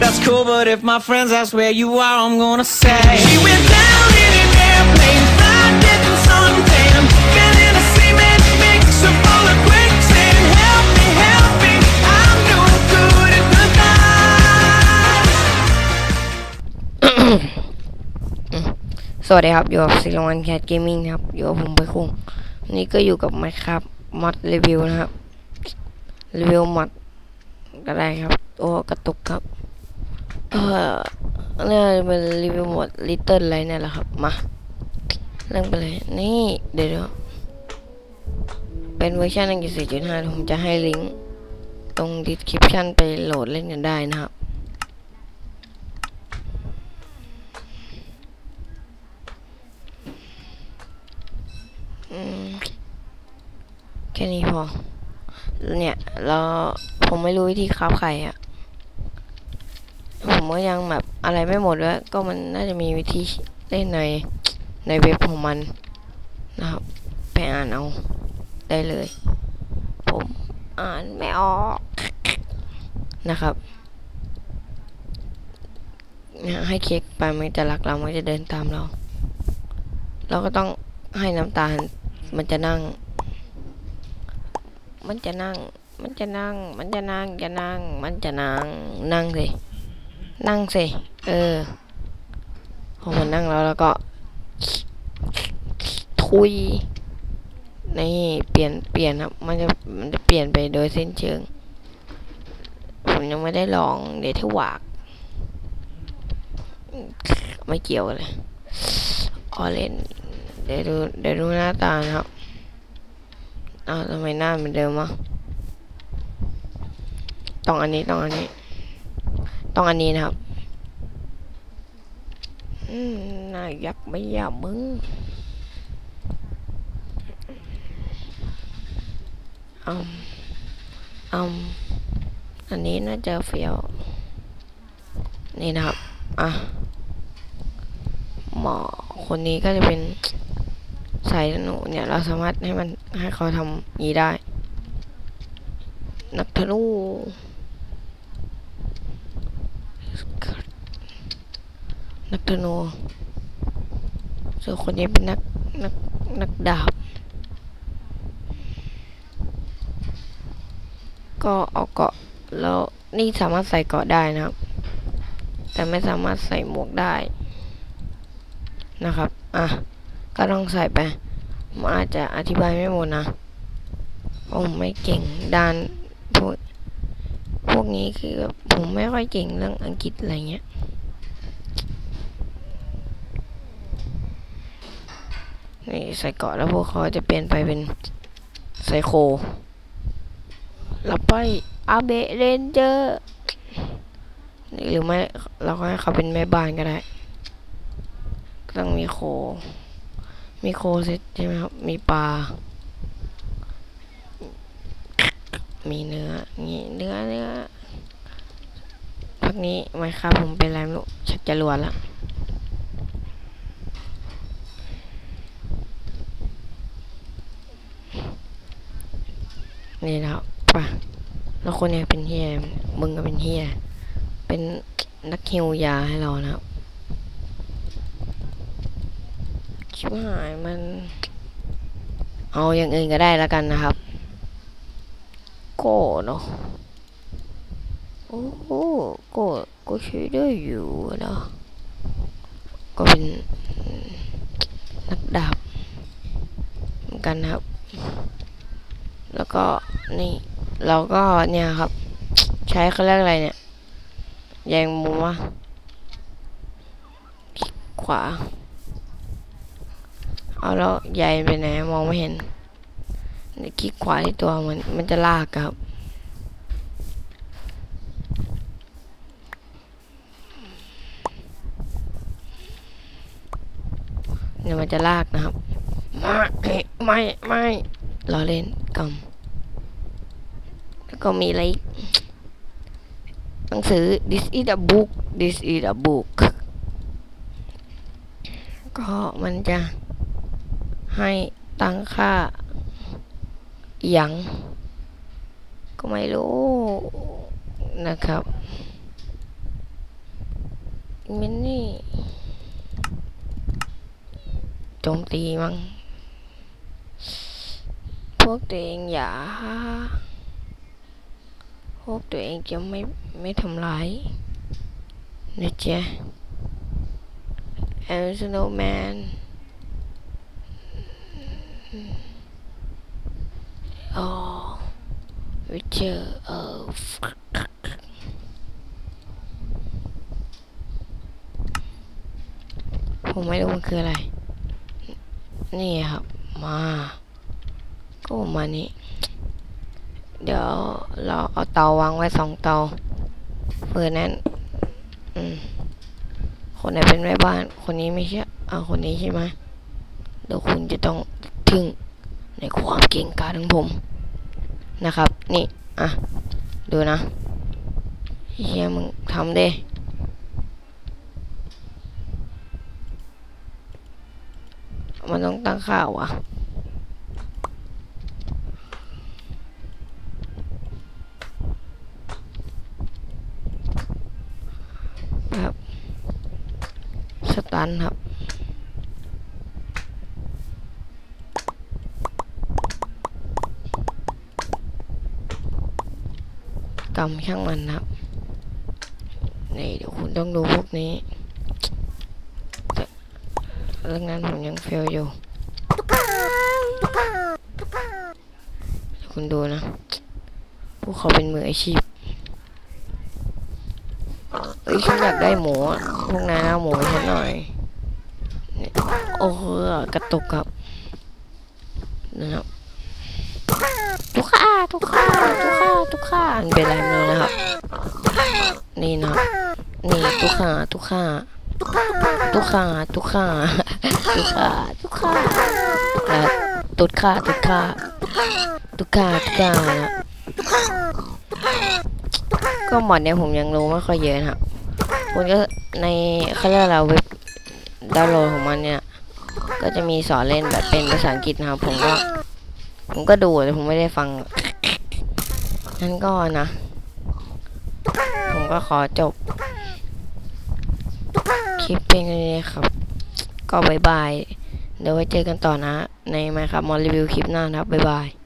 That's cool, but if my friends ask where you are, I'm gonna say She went down in an airplane, fried, getting suntan Been in a cement mixer full of quicksand Help me, help me, I'm no good at the night สวัสดีครับ อยู่กับซิลวันแคทเกมมิ่งครับ อยู่กับผมไปคุงวันนี้ก็อยู่กับไมครับมอดรีวิวนะครับ รีวิวมอดก็ได้ครับ โอ้ กระตุกครับ เออเนี่ยเป็นรีวิวหมดลิตเติ้ลอะไรเนี่ยแหละครับ มาเริ่มไปเลย นี่ เดี๋ยวเป็นเวอร์ชัน1.4.5ผมจะให้ลิงก์ตรง description ไปโหลดเล่นกันได้นะครับอืมแค่นี้พอ เนี่ยเราผมไม่รู้วิธีคราบไข่อะ ผมก็ยังแบบอะไรไม่หมดด้วก็มันน่าจะมีวิธีเล่นในในเว็บของมันนะครับไปอ่านเอาได้เลย ผมอ่านไม่ออกนะครับเนี่ยให้เค้กไปมันจะรักเรามันจะเดินตามเรา เราก็ต้องให้น้ำตาลมันจะนั่ง มันจะนั่ง มันจะนั่ง มันจะนั่ง จะนั่ง มันจะนั่ง นั่งสิ นั่งสิ เออพอมันนั่งแล้วแล้วก็ทุยนี่เปลี่ยนเปลี่ยนครับ มันจะมันจะเปลี่ยนไปโดยสิ้นเชิง ผมยังไม่ได้ลองเดี๋ยวที่วากไม่เกี่ยวเลยออเรนเดี๋ยวดูเดี๋ยวดูหน้าตานะครับอ้าวทำไมหน้าเหมือนเดิมวะต้องอันนี้ต้องอันนี้ ต้องอันนี้นะครับน่ายักไม่ยากมึงอืมอืมอันนี้น่าจะเฟี้ยว นี่นะครับ อะ หมอคนนี้ก็จะเป็นสายธนูเนี่ย เราสามารถให้มันให้เขาทำนี้ได้ นักธนู นักธนูส่วนคนนี้เป็นนักนักนักดาบ ก็เอาเกาะแล้วนี่สามารถใส่เกาะได้นะครับ แต่ไม่สามารถใส่หมวกได้นะครับ อะ ก็ต้องใส่ไปมันอาจจะอธิบายไม่หมดนะผมไม่เก่งด้านพวก พวกนี้คือผมไม่ค่อยเก่งเรื่องอังกฤษอะไรเงี้ยนี่ใส่เกาะแล้วพวกเขาจะเปลี่ยนไปเป็นไซโคเราไปอาเบเรนเจอร์หรือไม่เราก็ให้เขาเป็นแม่บ้านก็ได้ ต้องมีโค มีโคเซตใช่ไหมครับ มีปลา มีเนื้อนี่เนื้อเนื้อพักนี้ไม่ครับผมเป็นไรไม่รู้ชักจะรวนละนี่นะครับป่ะแล้วคนเนี้เป็นเฮียมึงก็เป็นเฮียเป็นนักฮิวยาให้เรานะครับชิบหายมัน เอาอย่างอื่นก็ได้แล้วกันนะครับ โก้เนาะโอ้โหโก้ก็ใช้ได้อยู่นะก็เป็นนักดาบเหมือนกันนะครับ แล้วก็นี่เราก็เนี่ยครับ ใช้เขาเรียกอะไรเนี่ยแยงมุมวะขวา เอาแล้วใหญ่ไปไหนมองไม่เห็น คลิกขวาที่ตัวมันมันจะลากครับเนี่ยมันจะลากนะครับ ไม่ไม่ไม่รอเล่นกำแล้วก็มีอะไรหนังสือ this is a book this is a book ก็มันจะให้ตั้งค่า ย่างก็ไม่รู้นะครับมินนี่โจมตีมั้งพวกตัวเองอย่า พวกตัวเองจะไม่ไม่ทำร้ายนะจ๊ะ and snowman อ๋อวิเจอ เออผมไม่รู้มันคืออะไร นี่ครับ มา ก็มานี้ เดี๋ยวเราเอาเตาวางไว้สองเตาเพื่อนั้นคนไหนเป็นแม่บ้าน คนนี้ไม่ใช่ เอาคนนี้ใช่ไหมเดี๋ยวคุณจะต้องทึ่ง ในความเก่งกาจของผมนะครับ นี่ อะ ดูนะเฮียมึงทำเด้มันต้องตั้งค่าวะครับ สตันครับ กำช่างมันครับนี่เดี๋ยวคุณต้องดูพวกนี้เรื่องนั้นผมยังเฟลอยู่ คุณดูนะ พวกเขาเป็นมืออาชีพเอ้ยฉันอยากได้หมูพวกนายเอาหมูให้ฉันหน่อย โอ้โหกระตุกครับนะครับทุกข้าทุกข้าทุกข้าทุกข้า มันเป็นอะไรไม่รู้นะครับ นี่นะนี่ทุกขาทุกขาทุกขาทุกขาทุกขาทุกขาและตุดขาตุดขาตุดขาตุดขานะก็หมดเนี่ยผมยังรู้ไม่ค่อยเยอะนะครับคุณก็ในเขาเรียกอะไรเว็บดาวน์โหลดของมันเนี่ย ก็จะมีสอนเล่นแบบเป็นภาษาอังกฤษนะครับ ผมก็ ผมก็ดูแต่ผมไม่ได้ฟัง นั้นก็นะ ผมก็ขอจบ คลิปเพียงนี้ครับ ก็บายบาย เดี๋ยวไว้เจอกันต่อนะ ในไหมครับมอลรีวิวคลิปหน้านะครับบายบาย